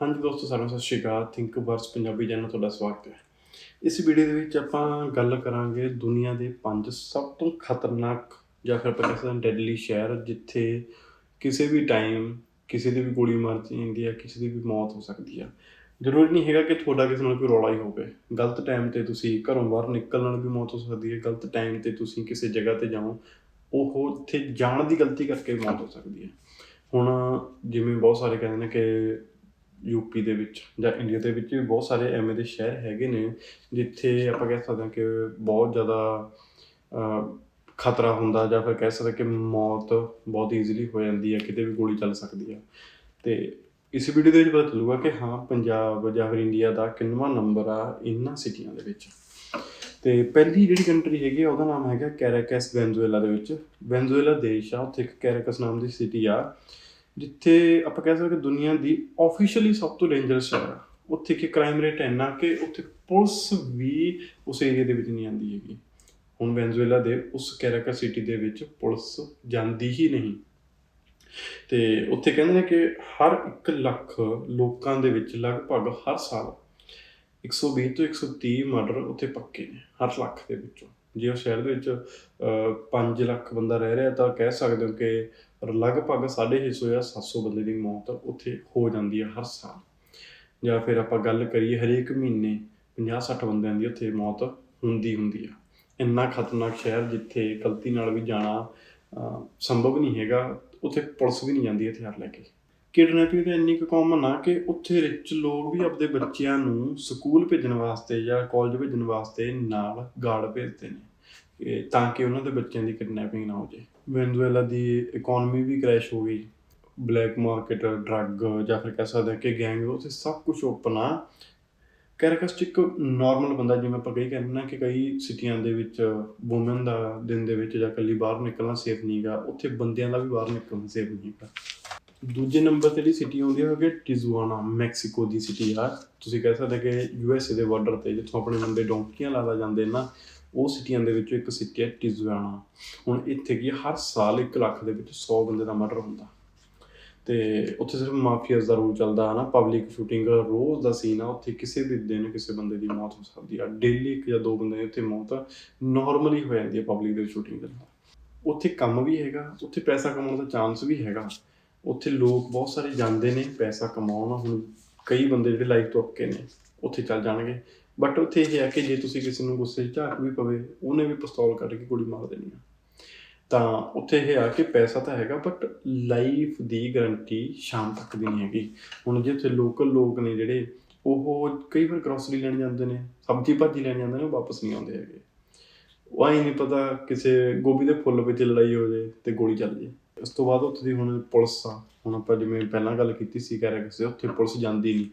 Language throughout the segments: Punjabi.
ਹਾਂਜੀ ਦੋਸਤੋ, ਸਾਰਿਆਂ ਸਤਿ ਸ਼੍ਰੀ ਅਕਾਲ। ਥਿੰਕ ਵਰਸ ਪੰਜਾਬੀ ਚੈਨਲ ਤੁਹਾਡਾ ਸਵਾਗਤ ਹੈ। ਇਸ ਵੀਡੀਓ ਦੇ ਵਿੱਚ ਆਪਾਂ ਗੱਲ ਕਰਾਂਗੇ ਦੁਨੀਆ ਦੇ ਪੰਜ ਸਭ ਤੋਂ ਖਤਰਨਾਕ ਜਾਂ ਫਿਰ ਆਪਾਂ ਡੈਡਲੀ ਸ਼ਹਿਰ, ਜਿੱਥੇ ਕਿਸੇ ਵੀ ਟਾਈਮ ਕਿਸੇ ਦੀ ਵੀ ਗੋਲੀ ਮਾਰ ਜਾਂਦੀ ਹੈ, ਕਿਸੇ ਦੀ ਵੀ ਮੌਤ ਹੋ ਸਕਦੀ ਹੈ। ਜ਼ਰੂਰੀ ਨਹੀਂ ਹੈਗਾ ਕਿ ਤੁਹਾਡਾ ਕਿਸੇ ਨਾਲ ਕੋਈ ਰੌਲਾ ਹੀ ਹੋਵੇ। ਗਲਤ ਟਾਈਮ ਤੇ ਤੁਸੀਂ ਘਰੋਂ ਬਾਹਰ ਨਿਕਲਣ ਨਾਲ ਵੀ ਮੌਤ ਹੋ ਸਕਦੀ ਹੈ। ਗਲਤ ਟਾਈਮ ਤੇ ਤੁਸੀਂ ਕਿਸੇ ਜਗ੍ਹਾ ਤੇ ਜਾਓ, ਉਹ ਉੱਥੇ ਜਾਣ ਦੀ ਗਲਤੀ ਕਰਕੇ ਮੌਤ ਹੋ ਸਕਦੀ ਹੈ। ਹੁਣ ਜਿਵੇਂ ਬਹੁਤ ਸਾਰੇ ਕਹਿੰਦੇ ਨੇ ਕਿ ਯੂਪੀ ਦੇ ਵਿੱਚ ਜਾਂ ਇੰਡੀਆ ਦੇ ਵਿੱਚ ਵੀ ਬਹੁਤ ਸਾਰੇ ਐਵੇਂ ਦੇ ਸ਼ਹਿਰ ਹੈਗੇ ਨੇ, ਜਿੱਥੇ ਆਪਾਂ ਕਹਿ ਸਕਦੇ ਹਾਂ ਕਿ ਬਹੁਤ ਜ਼ਿਆਦਾ ਖਤਰਾ ਹੁੰਦਾ ਜਾਂ ਫਿਰ ਕਹਿ ਸਕਦੇ ਕਿ ਮੌਤ ਬਹੁਤ ਈਜ਼ੀਲੀ ਹੋ ਜਾਂਦੀ ਹੈ, ਕਿਤੇ ਵੀ ਗੋਲੀ ਚੱਲ ਸਕਦੀ ਹੈ। ਤੇ ਇਸ ਵੀਡੀਓ ਦੇ ਵਿੱਚ ਪਤਾ ਚੱਲੂਗਾ ਕਿ ਹਾਂ, ਪੰਜਾਬ ਜਾਂ ਫਿਰ ਇੰਡੀਆ ਦਾ ਕਿੰਨਵਾਂ ਨੰਬਰ ਆ ਇਹਨਾਂ ਸਿਟੀਆਂ ਦੇ ਵਿੱਚ। ਤੇ ਪਹਿਲੀ ਜਿਹੜੀ ਕੰਟਰੀ ਹੈਗੀ ਆ, ਉਹਦਾ ਨਾਮ ਹੈਗਾ ਕੈਰਾਕਸ ਵੈਨਜ਼ੂਏਲਾ ਦੇ ਵਿੱਚ। ਵੈਨਜ਼ੂਏਲਾ ਦੇਸ਼ ਆ, ਉੱਥੇ ਇੱਕ ਕੈਰਾਕਸ ਨਾਮ ਦੀ ਸਿਟੀ ਆ। ਜਿੱਥੇ ਆਪਾਂ ਕਹਿ ਸਕਦੇ ਕਿ ਦੁਨੀਆ ਦੀ ਆਫੀਸ਼ੀਅਲੀ ਸਭ ਤੋਂ ਡੇਂਜਰਸ ਸ਼ਹਿਰ ਆ। ਉੱਥੇ ਕਿ ਕ੍ਰਾਈਮ ਰੇਟ ਇੰਨਾ ਕਿ ਉੱਥੇ ਪੁਲਿਸ ਵੀ ਉਸ ਏਰੀਆ ਦੇ ਵਿੱਚ ਨਹੀਂ ਆਉਂਦੀ ਹੈਗੀ। ਹੁਣ ਵੈਨਜ਼ੂਏਲਾ ਦੇ ਉਸ ਕੈਰਾਕਸ ਸਿਟੀ ਦੇ ਵਿੱਚ ਪੁਲਿਸ ਜਾਂਦੀ ਹੀ ਨਹੀਂ। ਤੇ ਉੱਥੇ ਕਹਿੰਦੇ ਨੇ ਕਿ ਹਰ 1 ਲੱਖ ਲੋਕਾਂ ਦੇ ਵਿੱਚ ਲਗਭਗ ਹਰ ਸਾਲ 120 ਤੋਂ 130 ਮਰਡਰ ਉੱਥੇ ਪੱਕੇ ਨੇ, ਹਰ ਲੱਖ ਦੇ ਵਿੱਚੋਂ। ਜੇ ਉਹ ਸ਼ਹਿਰ ਦੇ ਵਿੱਚ 5 ਲੱਖ ਬੰਦਾ ਰਹਿ ਰਿਹਾ ਤਾਂ ਕਹਿ ਸਕਦੇ ਹੋ ਕਿ ਲਗਭਗ 650 ਜਾਂ 700 ਬੰਦੇ ਦੀ ਮੌਤ ਉੱਥੇ ਹੋ ਜਾਂਦੀ ਹੈ ਹਰ ਸਾਲ। ਜਾਂ ਫਿਰ ਆਪਾਂ ਗੱਲ ਕਰੀਏ ਹਰੇਕ ਮਹੀਨੇ 50-60 ਬੰਦਿਆਂ ਦੀ ਉੱਥੇ ਮੌਤ ਹੁੰਦੀ ਹੁੰਦੀ ਆ। ਇੰਨਾ ਖਤਰਨਾਕ ਸ਼ਹਿਰ ਜਿੱਥੇ ਗਲਤੀ ਨਾਲ ਵੀ ਜਾਣਾ ਸੰਭਵ ਨਹੀਂ ਹੈਗਾ, ਉੱਥੇ ਪੁਲਿਸ ਵੀ ਨਹੀਂ ਜਾਂਦੀ ਹਥਿਆਰ ਲੈ ਕੇ। ਕਿਡਨੈਪਿੰਗ ਤਾਂ ਇੰਨੀ ਕੁ ਕਾਮਨ ਆ ਕਿ ਉੱਥੇ ਰਿਚ ਲੋਕ ਵੀ ਆਪਣੇ ਬੱਚਿਆਂ ਨੂੰ ਸਕੂਲ ਭੇਜਣ ਵਾਸਤੇ ਜਾਂ ਕਾਲਜ ਭੇਜਣ ਵਾਸਤੇ ਨਾਲ ਗਾਰਡ ਭੇਜਦੇ ਨੇ। ਕਿ ਤਾਂ ਕਿ ਉਹਨਾਂ ਦੇ ਬੱਚਿਆਂ ਦੀ ਕਿਡਨੈਪਿੰਗ ਨਾ ਹੋ ਜੇ ਵੈਨਜ਼ੂਏਲਾ ਦੀ ਇਕਨੋਮੀ ਵੀ ਕ੍ਰੈਸ਼ ਹੋ ਗਈ। ਬਲੈਕ ਮਾਰਕੀਟ ਡਰੱਗ ਜਾਂ ਫਿਰ ਕਹਿ ਸਕਦੇ ਹਾਂ ਕਿ ਗੈਂਗ ਉੱਥੇ ਸਭ ਕੁਝ ਓਪਨ ਆ। ਕੈਰਕਸ ਇੱਕ ਨਾਰਮਲ ਬੰਦਾ, ਜਿਵੇਂ ਆਪਾਂ ਕਹੀ ਕਹਿੰਦੇ ਨਾ ਕਿ ਕਈ ਸਿਟੀਆਂ ਦੇ ਵਿੱਚ ਔਮਨ ਦਾ ਦਿਨ ਦੇ ਵਿੱਚ ਜਾਂ ਇਕੱਲੀ ਬਾਹਰ ਨਿਕਲਣਾ ਸੇਫ ਨਹੀਂਗਾ ਉੱਥੇ ਬੰਦਿਆਂ ਦਾ ਵੀ ਬਾਹਰ ਨਿਕਲਣਾ ਸੇਫ ਨਹੀਂਗਾ ਦੂਜੇ ਨੰਬਰ ਤੇ ਜਿਹੜੀ ਸਿਟੀ ਆਉਂਦੀ ਹੈ ਉਹ ਕਿ ਟਿਜ਼ੂਆਨਾ, ਮੈਕਸੀਕੋ ਦੀ ਸਿਟੀ ਆ। ਤੁਸੀਂ ਕਹਿ ਸਕਦੇ ਕਿ ਯੂ ਐਸ ਏ ਦੇ ਬਾਰਡਰ ਤੇ ਜਿੱਥੋਂ ਆਪਣੇ ਬੰਦੇ ਡੋਂਕੀਆਂ ਲਾਦਾ ਜਾਂਦੇ ਨਾ ਉਹ ਸਿਟੀਆਂ ਦੇ ਵਿੱਚੋਂ ਇੱਕ ਸਿਟੀ ਹੈ ਟਿਜ਼ੂਆਨਾ। ਹੁਣ ਇੱਥੇ ਕੀ ਹਰ ਸਾਲ 1 ਲੱਖ ਦੇ ਵਿੱਚ 100 ਬੰਦੇ ਦਾ ਮਰਡਰ ਹੁੰਦਾ। ਤੇ ਉੱਥੇ ਸਿਰਫ ਮਾਫੀਆਜ਼ ਦਾ ਰੂਲ ਚੱਲਦਾ ਹੈ ਨਾ ਪਬਲਿਕ ਸ਼ੂਟਿੰਗ ਰੋਜ਼ ਦਾ ਸੀਨ ਆ, ਉੱਥੇ ਕਿਸੇ ਵੀ ਦਿਨ ਕਿਸੇ ਬੰਦੇ ਦੀ ਮੌਤ ਹੋ ਸਕਦੀ ਆ। ਡੇਲੀ ਇੱਕ ਜਾਂ ਦੋ ਬੰਦੇ ਦੀ ਉੱਥੇ ਮੌਤ ਨਾਰਮਲੀ ਹੋ ਜਾਂਦੀ ਹੈ ਪਬਲਿਕ ਦੇ ਸ਼ੂਟਿੰਗ ਦੇ। ਨਾਲ ਉੱਥੇ ਕੰਮ ਵੀ ਹੈਗਾ, ਉੱਥੇ ਪੈਸਾ ਕਮਾਉਣ ਦਾ ਚਾਂਸ ਵੀ ਹੈਗਾ। ਉੱਥੇ ਲੋਕ ਬਹੁਤ ਸਾਰੇ ਜਾਂਦੇ ਨੇ, ਪੈਸਾ ਕਮਾਉਣ, ਹੁਣ ਕਈ ਬੰਦੇ ਜਿਹੜੇ ਲਾਈਫ ਤੋਂ ਅੱਕੇ ਨੇ, ਉੱਥੇ ਚੱਲ ਜਾਣਗੇ। ਬਟ ਉੱਥੇ ਇਹ ਹੈ ਕਿ ਜੇ ਤੁਸੀਂ ਕਿਸੇ ਨੂੰ ਗੁੱਸੇ 'ਚ ਝਾਕ ਵੀ ਪਵੇ, ਉਹਨੇ ਵੀ ਪਿਸਤੌਲ ਕੱਢ ਕੇ ਗੋਲੀ ਮਾਰ ਦੇਣੀ ਆ। ਤਾਂ ਉੱਥੇ ਇਹ ਆ ਕਿ ਪੈਸਾ ਤਾਂ ਹੈਗਾ ਬਟ ਲਾਈਫ ਦੀ ਗਾਰੰਟੀ ਸ਼ਾਮ ਤੱਕ ਦੀ ਨਹੀਂ ਹੈਗੀ। ਹੁਣ ਜੇ ਉੱਥੇ ਲੋਕਲ ਲੋਕ ਨੇ ਜਿਹੜੇ, ਉਹ ਕਈ ਵਾਰ ਗਰੋਸਰੀ ਲੈਣ ਜਾਂਦੇ ਨੇ, ਸਬਜ਼ੀ ਭਾਜੀ ਲੈਣ ਜਾਂਦੇ ਨੇ, ਉਹ ਵਾਪਸ ਨਹੀਂ ਆਉਂਦੇ ਹੈਗੇ। ਉਹ ਆਈ ਨਹੀਂ ਪਤਾ ਕਿਸੇ ਗੋਭੀ ਦੇ ਫੁੱਲ ਵਿੱਚ ਲੜਾਈ ਹੋ ਜੇ ਤੇ ਗੋਲੀ ਚੱਲ ਜੇ। ਉਸ ਤੋਂ ਬਾਅਦ ਉੱਥੇ ਦੀ ਹੁਣ ਪੁਲਿਸ ਆ। ਹੁਣ ਆਪਾਂ ਜਿਵੇਂ ਪਹਿਲਾਂ ਗੱਲ ਕੀਤੀ ਸੀ ਕਹਿ ਰਹੇ ਕਿਸੇ, ਉੱਥੇ ਪੁਲਿਸ ਜਾਂਦੀ ਨਹੀਂ।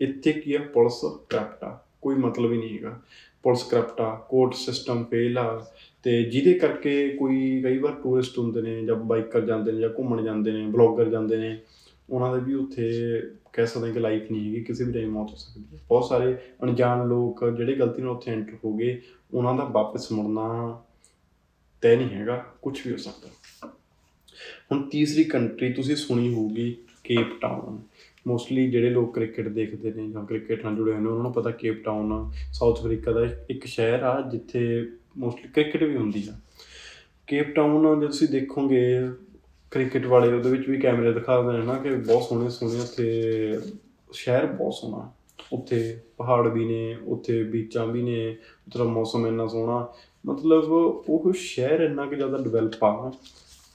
ਇੱਥੇ ਕੀ ਆ? ਪੁਲਿਸ ਕਰਪਟ ਆ। ਕੋਈ ਮਤਲਬ ਹੀ ਨਹੀਂ ਹੈਗਾ। ਪੁਲਿਸ ਕਰਪਟ ਆ। ਕੋਰਟ ਸਿਸਟਮ ਫੇਲ ਆ। ਤੇ ਜਿਹਦੇ ਕਰਕੇ ਕੋਈ ਕਈ ਵਾਰ ਟੂਰਿਸਟ ਹੁੰਦੇ ਨੇ ਜਾਂ ਬਾਈਕਰ ਜਾਂਦੇ ਨੇ ਜਾਂ ਘੁੰਮਣ ਜਾਂਦੇ ਨੇ ਬਲੌਗਰ ਜਾਂਦੇ ਨੇ, ਉਹਨਾਂ ਦੇ ਵੀ ਉੱਥੇ ਕਹਿ ਸਕਦੇ ਕਿ ਲਾਈਫ ਨਹੀਂ ਹੈਗੀ, ਕਿਸੇ ਵੀ ਟਾਈਮ ਮੌਤ ਹੋ ਸਕਦੀ ਹੈ। ਬਹੁਤ ਸਾਰੇ ਅਣਜਾਣ ਲੋਕ ਜਿਹੜੇ ਗਲਤੀ ਨਾਲ ਉੱਥੇ ਐਂਟਰ ਹੋ ਗਏ, ਉਹਨਾਂ ਦਾ ਵਾਪਸ ਮੁੜਨਾ ਤੈਅ ਨਹੀਂ ਹੈਗਾ। ਕੁਝ ਵੀ ਹੋ ਸਕਦਾ। ਹੁਣ ਤੀਸਰੀ ਕੰਟਰੀ ਤੁਸੀਂ ਸੁਣੀ ਹੋਊਗੀ ਕੇਪ ਟਾਊਨ। ਮੋਸਟਲੀ ਜਿਹੜੇ ਲੋਕ ਕ੍ਰਿਕਟ ਦੇਖਦੇ ਨੇ ਜਾਂ ਕ੍ਰਿਕਟ ਨਾਲ ਜੁੜੇ ਹੋਏ ਨੇ, ਉਹਨਾਂ ਨੂੰ ਪਤਾ ਕੇਪ ਟਾਊਨ ਸਾਊਥ ਅਫਰੀਕਾ ਦਾ ਇੱਕ ਸ਼ਹਿਰ ਆ ਜਿੱਥੇ ਮੋਸਟਲੀ ਕ੍ਰਿਕਟ ਵੀ ਹੁੰਦੀ ਆ। ਕੇਪ ਟਾਊਨ ਜੇ ਤੁਸੀਂ ਦੇਖੋਗੇ ਕ੍ਰਿਕਟ ਵਾਲੇ, ਉਹਦੇ ਵਿੱਚ ਵੀ ਕੈਮਰੇ ਦਿਖਾਉਂਦੇ ਨੇ ਨਾ ਕਿ ਬਹੁਤ ਸੋਹਣੇ ਸੋਹਣੇ ਉੱਥੇ ਸ਼ਹਿਰ ਬਹੁਤ ਸੋਹਣਾ। ਉੱਥੇ ਪਹਾੜ ਵੀ ਨੇ, ਉੱਥੇ ਬੀਚਾਂ ਵੀ ਨੇ, ਉੱਥੇ ਦਾ ਮੌਸਮ ਇੰਨਾ ਸੋਹਣਾ। ਮਤਲਬ ਉਹ ਸ਼ਹਿਰ ਇੰਨਾ ਕਿ ਜ਼ਿਆਦਾ ਡਿਵੈਲਪ ਆ।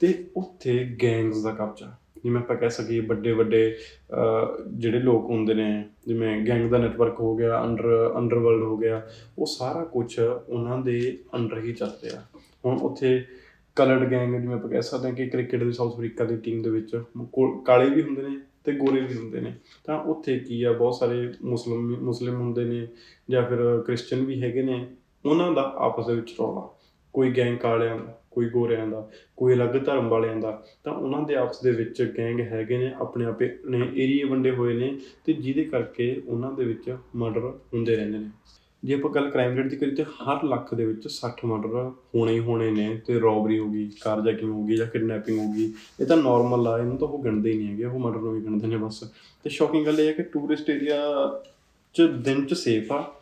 ਤੇ ਉੱਥੇ ਗੈਂਗਸ ਦਾ ਕਬਜ਼ਾ। ਜਿਵੇਂ ਆਪਾਂ ਕਹਿ ਸਕੀਏ ਵੱਡੇ ਵੱਡੇ ਜਿਹੜੇ ਲੋਕ ਹੁੰਦੇ ਨੇ, ਜਿਵੇਂ ਗੈਂਗ ਦਾ ਨੈਟਵਰਕ ਹੋ ਗਿਆ ਅੰਡਰ ਅੰਡਰਵਰਲਡ ਹੋ ਗਿਆ, ਉਹ ਸਾਰਾ ਕੁਝ ਉਹਨਾਂ ਦੇ ਅੰਡਰ ਹੀ ਚੱਲਦੇ ਆ। ਹੁਣ ਉੱਥੇ ਕਲਰਡ ਗੈਂਗ ਜਿਵੇਂ ਆਪਾਂ ਕਹਿ ਸਕਦੇ ਹਾਂ ਕਿ ਕ੍ਰਿਕਟ ਦੀ ਸਾਊਥ ਅਫਰੀਕਾ ਦੀ ਟੀਮ ਦੇ ਵਿੱਚ ਕੋ- ਕਾਲੇ ਵੀ ਹੁੰਦੇ ਨੇ ਤੇ ਗੋਰੇ ਵੀ ਹੁੰਦੇ ਨੇ। ਤਾਂ ਉੱਥੇ ਕੀ ਆ, ਬਹੁਤ ਸਾਰੇ ਮੁਸਲਿਮ ਮੁਸਲਿਮ ਹੁੰਦੇ ਨੇ ਜਾਂ ਫਿਰ ਕ੍ਰਿਸਚੀਅਨ ਵੀ ਹੈਗੇ ਨੇ, ਉਹਨਾਂ ਦਾ ਆਪਸ ਦੇ ਵਿੱਚ ਰੌਲਾ। ਕੋਈ ਗੈਂਗ ਕਾਲਿਆਂ ਦਾ, ਕੋਈ ਗੋਰਿਆਂ ਦਾ, ਕੋਈ ਅਲੱਗ ਧਰਮ ਵਾਲਿਆਂ ਦਾ, ਤਾਂ ਉਹਨਾਂ ਦੇ ਆਪਸ ਦੇ ਵਿੱਚ ਗੈਂਗ ਹੈਗੇ ਨੇ, ਆਪਣੇ ਆਪੇ ਨੇ, ਏਰੀਏ ਵੰਡੇ ਹੋਏ ਨੇ ਤੇ ਜਿਹਦੇ ਕਰਕੇ ਉਹਨਾਂ ਦੇ ਵਿੱਚ ਮਰਡਰ ਹੁੰਦੇ ਰਹਿੰਦੇ ਨੇ। ਜੇ ਆਪਾਂ ਗੱਲ ਕ੍ਰਾਈਮ ਰੇਟ ਦੀ ਕਰੀਏ ਤੇ ਹਰ ਲੱਖ ਦੇ ਵਿੱਚ 60 ਮਰਡਰ ਹੋਣੇ ਹੀ ਹੋਣੇ ਨੇ, ਤੇ ਰੋਬਰੀ ਹੋ ਗਈ, ਕਾਰਜੈਕਿੰਗ ਹੋ ਗਈ ਜਾਂ ਕਿਡਨੈਪਿੰਗ ਹੋ ਗਈ, ਇਹ ਤਾਂ ਨਾਰਮਲ ਆ, ਇਹਨੂੰ ਤਾਂ ਉਹ ਗਿਣਦੇ ਹੀ ਨਹੀਂ ਹੈਗੇ, ਉਹ ਮਰਡਰ ਨੂੰ ਹੀ ਗਿਣਦੇ ਨੇ ਬਸ। ਤੇ ਸ਼ੌਕਿੰਗ ਗੱਲ ਇਹ ਹੈ ਕਿ ਟੂਰਿਸਟ ਏਰੀਆ 'ਚ ਦਿਨ 'ਚ ਸੇਫ ਆ,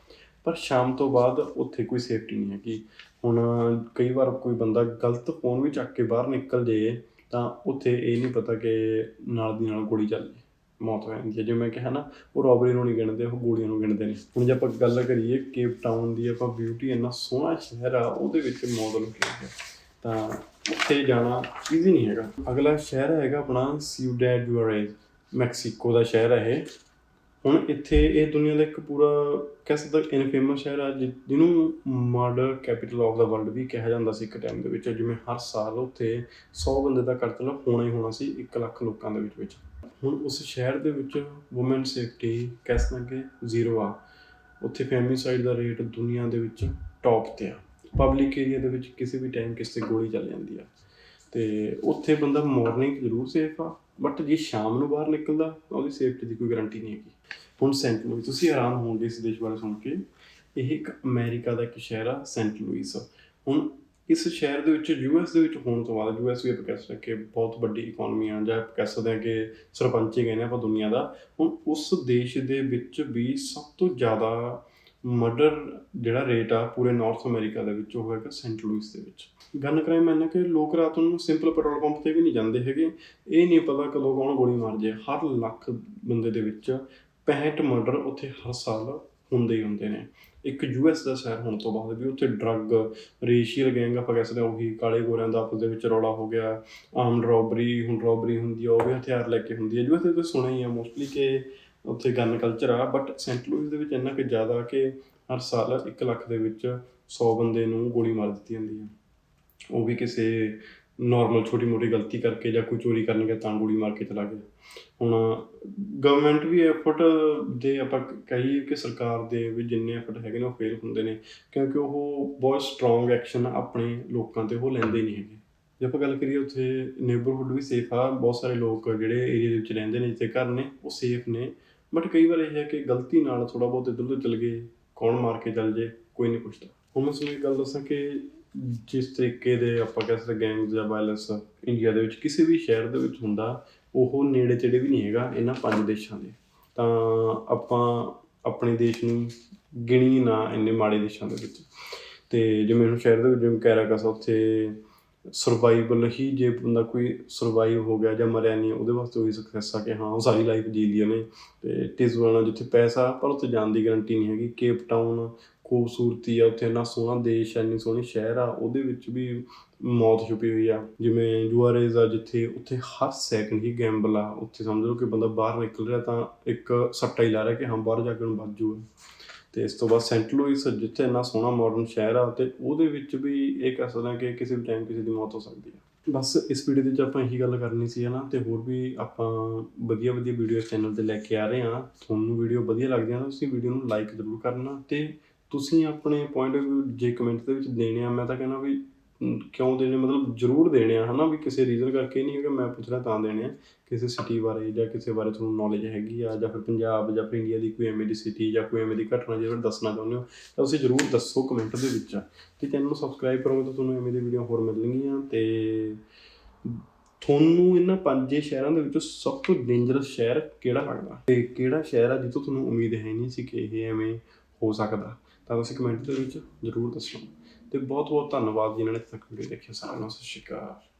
ਪਰ ਸ਼ਾਮ ਤੋਂ ਬਾਅਦ ਉੱਥੇ ਕੋਈ ਸੇਫਟੀ ਨਹੀਂ ਹੈਗੀ। ਹੁਣ ਕਈ ਵਾਰ ਕੋਈ ਬੰਦਾ ਗਲਤ ਫੋਨ ਵੀ ਚੱਕ ਕੇ ਬਾਹਰ ਨਿਕਲ ਜੇ, ਤਾਂ ਉੱਥੇ ਇਹ ਨਹੀਂ ਪਤਾ ਕਿ ਨਾਲ ਦੀ ਨਾਲ ਗੋਲੀ ਚੱਲ ਜੇ, ਮੌਤ ਹੋ ਜਾਂਦੀ ਹੈ। ਜਿਵੇਂ ਮੈਂ ਕਿਹਾ ਨਾ, ਉਹ ਰੋਬਰੀ ਨੂੰ ਨਹੀਂ ਗਿਣਦੇ, ਉਹ ਗੋਲੀਆਂ ਨੂੰ ਗਿਣਦੇ ਨੇ। ਹੁਣ ਜੇ ਆਪਾਂ ਗੱਲ ਕਰੀਏ ਕੇਪ ਟਾਊਨ ਦੀ, ਆਪਾਂ ਬਿਊਟੀ ਇੰਨਾ ਸੋਹਣਾ ਸ਼ਹਿਰ ਆ, ਉਹਦੇ ਵਿੱਚ ਮੌਤ ਨੂੰ ਕੀ ਤਾਂ ਉੱਥੇ ਜਾਣਾ ਈਜ਼ੀ ਨਹੀਂ ਹੈਗਾ। ਅਗਲਾ ਸ਼ਹਿਰ ਹੈਗਾ ਆਪਣਾ ਸਿਊਡੈਡ ਜੁਆਰੇਜ਼ ਮੈਕਸੀਕੋ ਦਾ ਸ਼ਹਿਰ ਹੈ ਇਹ। ਹੁਣ ਇੱਥੇ ਇਹ ਦੁਨੀਆ ਦਾ ਇੱਕ ਪੂਰਾ ਕਹਿ ਸਕਦਾ ਇਨਫੇਮਸ ਸ਼ਹਿਰ ਆ, ਜਿ- ਜਿਹਨੂੰ murder capital of the world ਵੀ ਕਿਹਾ ਜਾਂਦਾ ਸੀ ਇੱਕ ਟਾਈਮ ਦੇ ਵਿੱਚ, ਜਿਵੇਂ ਹਰ ਸਾਲ ਉੱਥੇ 100 ਬੰਦੇ ਦਾ ਕਤਲ ਹੋਣਾ ਹੀ ਹੋਣਾ ਸੀ 1 ਲੱਖ ਲੋਕਾਂ ਦੇ ਵਿੱਚ ਵਿੱਚ। ਹੁਣ ਉਸ ਸ਼ਹਿਰ ਦੇ ਵਿੱਚ ਔਮਨ ਸੇਫਟੀ ਕਹਿ ਸਕਦੇ ਕਿ ਜ਼ੀਰੋ ਆ। ਉੱਥੇ ਫੈਮਿਲੀਸਾਈਡ ਦਾ ਰੇਟ ਦੁਨੀਆ ਦੇ ਵਿੱਚ ਟੌਪ ਤੇ ਆ। ਪਬਲਿਕ ਏਰੀਆ ਦੇ ਵਿੱਚ ਕਿਸੇ ਵੀ ਟਾਈਮ ਕਿਸੇ ਤੇ ਗੋਲੀ ਚੱਲ ਜਾਂਦੀ ਆ। ਤੇ ਉੱਥੇ ਬੰਦਾ ਮਾਰਨਿੰਗ ਜ਼ਰੂਰ ਸੇਫ ਆ ਬਟ ਜੇ ਸ਼ਾਮ ਨੂੰ ਬਾਹਰ ਨਿਕਲਦਾ ਤਾਂ ਉਹਦੀ ਸੇਫਟੀ ਦੀ ਕੋਈ ਗਾਰੰਟੀ ਨਹੀਂ ਹੈਗੀ। ਹੁਣ ਸੈਂਟ ਲੂਇਸ ਤੁਸੀਂ ਹੈਰਾਨ ਹੋਵੋਗੇ ਇਸ ਦੇਸ਼ ਬਾਰੇ ਸੁਣ ਕੇ। ਇਹ ਇੱਕ ਅਮਰੀਕਾ ਦਾ ਇੱਕ ਸ਼ਹਿਰ ਆ, ਸੈਂਟ ਲੂਈਸ। ਹੁਣ ਇਸ ਸ਼ਹਿਰ ਦੇ ਵਿੱਚ ਯੂਐਸ ਦੇ ਵਿੱਚ ਹੋਣ ਤੋਂ ਬਾਅਦ ਯੂਐਸ ਵੀ ਆਪਾਂ ਕਹਿ ਸਕਦੇ ਕਿ ਬਹੁਤ ਵੱਡੀ ਇਕਨੋਮੀ ਆ, ਜਾਂ ਆਪਾਂ ਕਹਿ ਸਕਦੇ ਹਾਂ ਕਿ ਸਰਪੰਚ ਹੀ ਕਹਿੰਦੇ ਆਪਾਂ ਦੁਨੀਆ ਦਾ। ਹੁਣ ਉਸ ਦੇਸ਼ ਦੇ ਵਿੱਚ ਵੀ ਸਭ ਤੋਂ ਜ਼ਿਆਦਾ ਮਰਡਰ ਜਿਹੜਾ ਰੇਟ ਆ, ਪੂਰੇ ਨਾਰਥ ਅਮਰੀਕਾ ਦੇ ਵਿੱਚ ਉਹ ਹੈਗਾ ਸੈਂਟ ਲੂਇਸ ਦੇ ਵਿੱਚ। ਗਨ ਕ੍ਰਾਈਮ ਇਹਨਾਂ ਕਿ ਲੋਕ ਰਾਤ ਨੂੰ ਸਿੰਪਲ ਪੈਟਰੋਲ ਪੰਪ ਤੇ ਵੀ ਨਹੀਂ ਜਾਂਦੇ ਹੈਗੇ। ਇਹ ਨਹੀਂ ਪਤਾ ਕਦੋਂ ਕੌਣ ਗੋਲੀ ਮਾਰ ਜੇ। ਹਰ ਲੱਖ ਬੰਦੇ ਦੇ ਵਿੱਚ 65 ਮਰਡਰ ਉੱਥੇ ਹਰ ਸਾਲ ਹੁੰਦੇ ਹੀ ਹੁੰਦੇ ਨੇ। ਇੱਕ ਯੂਐਸ ਦਾ ਸ਼ਹਿਰ ਹੋਣ ਤੋਂ ਬਾਅਦ ਵੀ ਉੱਥੇ ਡਰੱਗ ਰੇਸ਼ੀਅਲ ਗੈਂਗ ਆਪਾਂ ਕਹਿ ਸਕਦੇ ਹਾਂ, ਉਹੀ ਕਾਲੇ ਗੋਰਿਆਂ ਦਾ ਆਪਸ ਦੇ ਵਿੱਚ ਰੌਲਾ ਹੋ ਗਿਆ। ਆਰਮਡ ਰੋਬਰੀ ਹੁਣ ਰੋਬਰੀ ਹੁੰਦੀ ਆ, ਉਹ ਵੀ ਹਥਿਆਰ ਲੈ ਕੇ ਹੁੰਦੀ ਹੈ ਯੂਐਸ ਦੇ ਵਿੱਚ ਸੁਣਿਆ ਹੀ ਆ ਮੋਸਟਲੀ ਕਿ ਉੱਥੇ ਗਨ ਕਲਚਰ ਆ ਬਟ ਸੈਂਟ ਲੂਇਸ ਦੇ ਵਿੱਚ ਇੰਨਾ ਕਿ ਜ਼ਿਆਦਾ ਕਿ ਹਰ ਸਾਲ 1 ਲੱਖ ਦੇ ਵਿੱਚ 100 ਬੰਦੇ ਨੂੰ ਗੋਲੀ ਮਾਰ ਦਿੱਤੀ ਜਾਂਦੀ ਹੈ ਉਹ ਵੀ ਕਿਸੇ ਨਾਰਮਲ ਛੋਟੀ ਮੋਟੀ ਗਲਤੀ ਕਰਕੇ ਜਾਂ ਕੋਈ ਚੋਰੀ ਕਰਨ ਗਿਆ ਤਾਂ ਗੋਲੀ ਮਾਰ ਕੇ ਚਲਾ ਗਿਆ। ਹੁਣ ਗਵਰਨਮੈਂਟ ਵੀ ਐਫਰਟ ਦੇ ਆਪਾਂ ਕਹੀਏ ਕਿ ਸਰਕਾਰ ਦੇ ਵੀ ਜਿੰਨੇ ਐਫਰਟ ਹੈਗੇ ਨੇ ਉਹ ਫੇਲ ਹੁੰਦੇ ਨੇ, ਕਿਉਂਕਿ ਉਹ ਬਹੁਤ ਸਟਰੋਂਗ ਐਕਸ਼ਨ ਆਪਣੇ ਲੋਕਾਂ ਤੇ ਉਹ ਲੈਂਦੇ ਨਹੀਂ ਹੈਗੇ। ਜੇ ਆਪਾਂ ਗੱਲ ਕਰੀਏ ਉੱਥੇ ਨੇਬਰਹੁੱਡ ਵੀ ਸੇਫ ਆ, ਬਹੁਤ ਸਾਰੇ ਲੋਕ ਜਿਹੜੇ ਏਰੀਆ ਦੇ ਵਿੱਚ ਰਹਿੰਦੇ ਨੇ, ਜਿੱਥੇ ਘਰ ਨੇ, ਉਹ ਸੇਫ ਨੇ। ਬਟ ਕਈ ਵਾਰ ਇਹ ਹੈ ਕਿ ਗਲਤੀ ਨਾਲ ਥੋੜਾ ਬਹੁਤ ਇੱਧਰ ਉੱਧਰ ਚਲ ਗਏ, ਕੌਣ ਮਾਰ ਕੇ ਚੱਲ ਜੇ, ਕੋਈ ਨਹੀਂ ਪੁੱਛਦਾ। ਹੁਣ ਮੈਂ ਤੁਹਾਨੂੰ ਇਹ ਗੱਲ ਦੱਸਾਂ ਕਿ ਜਿਸ ਤਰੀਕੇ ਦੇ ਆਪਾਂ ਕਹਿ ਸਕਦੇ ਗੈਂਗਸ ਜਾਂ ਵਾਇਲੈਂਸ ਇੰਡੀਆ ਦੇ ਵਿੱਚ ਕਿਸੇ ਵੀ ਸ਼ਹਿਰ ਦੇ ਵਿੱਚ ਹੁੰਦਾ ਉਹ ਨੇੜੇ ਤੇੜੇ ਵੀ ਨਹੀਂ ਹੈਗਾ ਇਹਨਾਂ ਪੰਜ ਦੇਸ਼ਾਂ ਦੇ। ਤਾਂ ਆਪਾਂ ਆਪਣੇ ਦੇਸ਼ ਨੂੰ ਗਿਣੀ ਨਾ ਇੰਨੇ ਮਾੜੇ ਦੇਸ਼ਾਂ ਦੇ ਵਿੱਚ। ਤੇ ਜਿਵੇਂ ਹੁਣ ਸ਼ਹਿਰ ਦੇ ਵਿੱਚ ਜਿਵੇਂ ਕੈਰਾਕਸ ਆ, ਉੱਥੇ ਸਰਵਾਈਵਲ ਹੀ ਜੇ ਬੰਦਾ ਕੋਈ ਸਰਵਾਈਵ ਹੋ ਗਿਆ ਜਾਂ ਮਰਿਆ ਨਹੀਂ, ਉਹਦੇ ਵਾਸਤੇ ਉਹੀ ਸਕਸੈਸ ਆ ਕਿ ਹਾਂ, ਉਹ ਸਾਰੀ ਲਾਈਫ ਜੀ ਲਈ ਉਹਨੇ ਤੇ ਟਿਜ਼ਵਾਨਾ ਜਿੱਥੇ ਪੈਸਾ, ਪਰ ਉੱਥੇ ਜਾਣ ਦੀ ਗਾਰੰਟੀ ਨਹੀਂ ਹੈਗੀ। ਕੇਪ ਟਾਊਨ ਖੂਬਸੂਰਤੀ ਆ, ਉੱਥੇ ਇੰਨਾ ਸੋਹਣਾ ਦੇਸ਼ ਆ, ਇੰਨੀ ਸੋਹਣੀ ਸ਼ਹਿਰ ਆ, ਉਹਦੇ ਵਿੱਚ ਵੀ ਮੌਤ ਛੁਪੀ ਹੋਈ ਆ। ਜਿਵੇਂ ਜੁਆਰੇਜ਼ ਆ, ਜਿੱਥੇ ਉੱਥੇ ਹਰ ਸੈਕਿੰਡ ਹੀ ਗੈਂਬਲ ਆ। ਉੱਥੇ ਸਮਝ ਲਓ ਕਿ ਬੰਦਾ ਬਾਹਰ ਨਿਕਲ ਰਿਹਾ ਤਾਂ ਇੱਕ ਸੱਟਾ ਹੀ ਲਾ ਰਿਹਾ ਕਿ ਹਾਂ, ਬਾਹਰ ਜਾ ਕੇ ਉਹਨੂੰ ਵੱਜ ਜੂਗਾ। ਤੇ ਇਸ ਤੋਂ ਬਾਅਦ ਸੈਂਟ ਲੂਇਸ ਜਿੱਥੇ ਇੰਨਾ ਸੋਹਣਾ ਮਾਡਰਨ ਸ਼ਹਿਰ ਆ, ਤੇ ਉਹਦੇ ਵਿੱਚ ਵੀ ਇਹ ਕਹਿ ਸਕਦੇ ਹਾਂ ਕਿ ਕਿਸੇ ਵੀ ਟਾਈਮ ਕਿਸੇ ਦੀ ਮੌਤ ਹੋ ਸਕਦੀ ਹੈ ਬਸ ਇਸ ਵੀਡੀਓ ਦੇ ਵਿੱਚ ਆਪਾਂ ਇਹੀ ਗੱਲ ਕਰਨੀ ਸੀ ਹਨਾ ਤੇ ਹੋਰ ਵੀ ਆਪਾਂ ਵਧੀਆ ਵਧੀਆ ਵੀਡੀਓ ਇਸ ਚੈਨਲ ਤੇ ਲੈ ਕੇ ਆ ਰਹੇ ਹਾਂ। ਤੁਹਾਨੂੰ ਵੀਡੀਓ ਵਧੀਆ ਲੱਗਦੀਆਂ ਤਾਂ ਤੁਸੀਂ ਵੀਡੀਓ ਨੂੰ ਲਾਈਕ ਜ਼ਰੂਰ ਕਰਨਾ ਤੇ ਤੁਸੀਂ ਆਪਣੇ ਪੁਆਇੰਟ ਆਫ View ਜੇ ਕਮੈਂਟ ਦੇ ਵਿੱਚ ਦੇਣੇ ਆ, ਮੈਂ ਤਾਂ ਕਹਿੰਦਾ ਵੀ ਕਿਉਂ ਦੇਣੇ, ਮਤਲਬ ਜ਼ਰੂਰ ਦੇਣੇ ਆ, ਹਨਾ, ਵੀ ਕਿਸੇ ਰੀਜ਼ਨ ਕਰਕੇ ਨਹੀਂ ਕਿ ਮੈਂ ਪੁੱਛ ਰਿਹਾ ਤਾਂ ਦੇਣੇ ਆ, ਕਿਸੇ ਸਿਟੀ ਬਾਰੇ ਜਾਂ ਕਿਸੇ ਬਾਰੇ ਤੁਹਾਨੂੰ ਨੌਲੇਜ ਹੈਗੀ ਆ, ਜਾਂ ਫਿਰ ਪੰਜਾਬ ਜਾਂ ਫਿਰ ਇੰਡੀਆ ਦੀ ਕੋਈ ਐਵੇਂ ਦੀ ਸਿਟੀ ਜਾਂ ਕੋਈ ਐਵੇਂ ਦੀ ਘਟਨਾ ਜਿਹੜਾ ਦੱਸਣਾ ਚਾਹੁੰਦੇ ਹੋ, ਤਾਂ ਤੁਸੀਂ ਜ਼ਰੂਰ ਦੱਸੋ ਕਮੈਂਟ ਦੇ ਵਿੱਚ। ਤੇ ਚੈਨਲ ਨੂੰ ਸਬਸਕ੍ਰਾਈਬ ਕਰੋਗੇ ਤਾਂ ਤੁਹਾਨੂੰ ਐਵੇਂ ਦੀ ਵੀਡੀਓ ਹੋਰ ਮਿਲਣਗੀਆਂ, ਤੇ ਤੁਹਾਨੂੰ ਇਹਨਾਂ ਪੰਜੇ ਸ਼ਹਿਰਾਂ ਦੇ ਵਿੱਚੋਂ ਸਭ ਤੋਂ ਡੇਂਜਰਸ ਸ਼ਹਿਰ ਕਿਹੜਾ ਲੱਗਦਾ? ਤੇ ਕਿਹੜਾ ਸ਼ਹਿਰ ਆ ਜਿੱਥੋਂ ਤੁਹਾਨੂੰ ਉਮੀਦ ਹੈ ਨਹੀਂ ਸੀ ਕਿ ਇਹ ਐਵੇਂ ਹੋ ਸਕਦਾ? ਤਾਂ ਤੁਸੀਂ ਕਮੈਂਟ ਦੇ ਵਿੱਚ ਜ਼ਰੂਰ ਦੱਸੋ। ਤੇ ਬਹੁਤ ਬਹੁਤ ਧੰਨਵਾਦ ਜੀ, ਇਹਨਾਂ ਨੇ ਇੱਥੇ ਤੱਕ ਵੀਡੀਓ ਦੇਖਿਆ ਸਾਰਿਆਂ ਨੂੰ। ਸਤਿ ਸ਼੍ਰੀ ਅਕਾਲ।